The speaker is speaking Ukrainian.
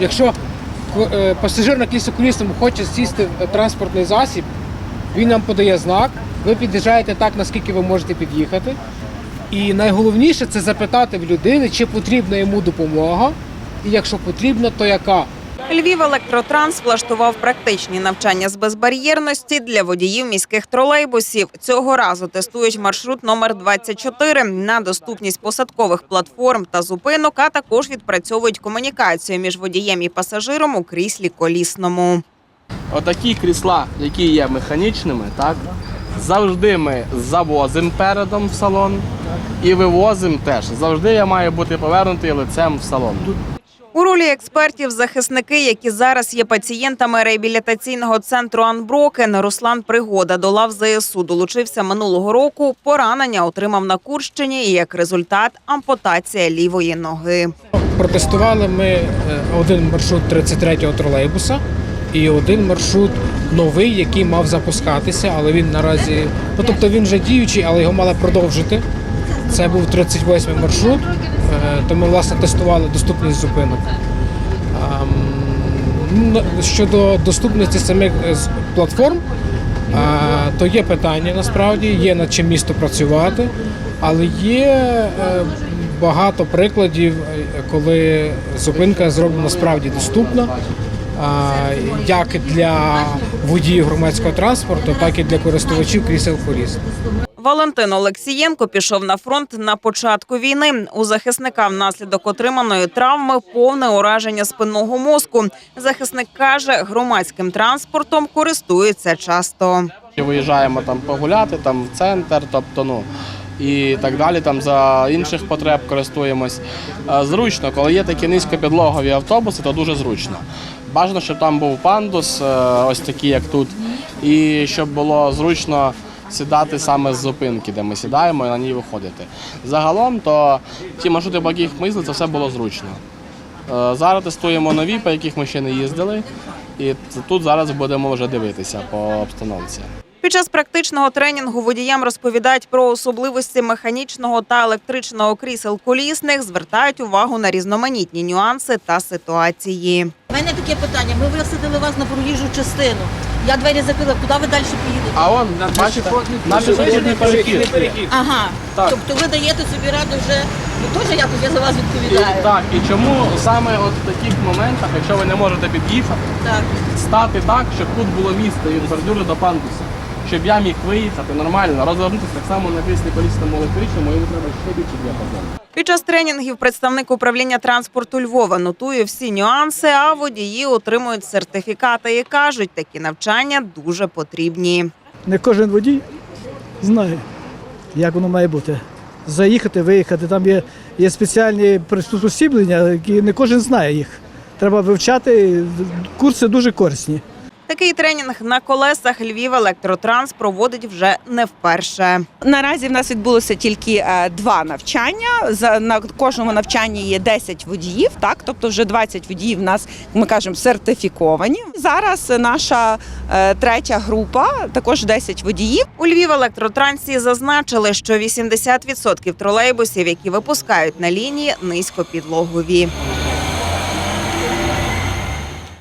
Якщо е, пасажир на колісному хоче сісти в транспортний засіб, він нам подає знак, ви під'їжджаєте так, наскільки ви можете під'їхати. І найголовніше це запитати в людини, чи потрібна йому допомога, і якщо потрібно, то яка. Львів електротранс влаштував практичні навчання з безбар'єрності для водіїв міських тролейбусів. Цього разу тестують маршрут номер 24 на доступність посадкових платформ та зупинок, а також відпрацьовують комунікацію між водієм і пасажиром у кріслі колісному. Отакі крісла, які є механічними, так завжди ми завозимо передом в салон і вивозимо теж. Завжди я маю бути повернутий лицем в салон. У ролі експертів захисники, які зараз є пацієнтами реабілітаційного центру Анброкен, Руслан Пригода до лав ЗСУ долучився минулого року. Поранення отримав на Курщині і як результат ампутація лівої ноги. Протестували ми е, один маршрут 33-го тролейбуса і один маршрут новий, який мав запускатися, але він наразі, ну тобто він вже діючий, але його мали продовжити. Це був 38-й маршрут, е, то ми власне тестували доступність зупинок. Ну, Щодо доступності самих е, платформ, то є питання насправді, є над чим місто працювати, але є е, багато прикладів, е, коли зупинка зроблена справді доступна. Як для водіїв громадського транспорту, так і для користувачів крісел коліс. Валентин Олексієнко пішов на фронт на початку війни. У захисника внаслідок отриманої травми повне ураження спинного мозку. Захисник каже, громадським транспортом користується часто. Виїжджаємо там погуляти, там в центр, тобто ну. І так далі, там за інших потреб користуємось. Е, Зручно, коли є такі низькопідлогові автобуси, то дуже зручно. Бажано, щоб там був пандус, е, ось такий, як тут, і щоб було зручно сідати саме з зупинки, де ми сідаємо і на ній виходити. Загалом, то ті маршрути, по яких ми їздили, це все було зручно. Е, Зараз тестуємо нові, по яких ми ще не їздили, і тут зараз будемо вже дивитися по обстановці. Під час практичного тренінгу водіям розповідають про особливості механічного та електричного крісел колісних, звертають увагу на різноманітні нюанси та ситуації. У мене таке питання. Ми висадили вас на проїжджу частину. Я двері закрила, куди ви далі поїдете? А он, бачите, наш пішохідний перехід. Ага. Так. Тобто ви даєте собі раду вже, ну теж якось я за вас І, відповідаю. так, і чому саме от в таких моментах, якщо ви не можете під'їхати, Так. стати так, щоб тут було місце від бордюру до пандуса, щоб я міг виїхати нормально, розвернутися так само на кріслі колісному електричному, йому треба ще більше для діапазон. Під час тренінгів представник управління транспорту Львова нотує всі нюанси, а водії отримують сертифікати і кажуть, такі навчання дуже потрібні. не кожен водій знає, як воно має бути. Заїхати, виїхати. Там є, є спеціальні приспособлення, які не кожен знає їх. Треба вивчати. Курси дуже корисні. Такий тренінг на колесах Львів електротранс проводить вже не вперше. Наразі в нас відбулося тільки е, два навчання. За на кожному навчанні є 10 водіїв. Так, тобто вже 20 водіїв в нас, ми кажемо, сертифіковані. Зараз наша е, третя група, також 10 водіїв. У Львів електротрансі зазначили, що 80% тролейбусів, які випускають на лінії, низькопідлогові.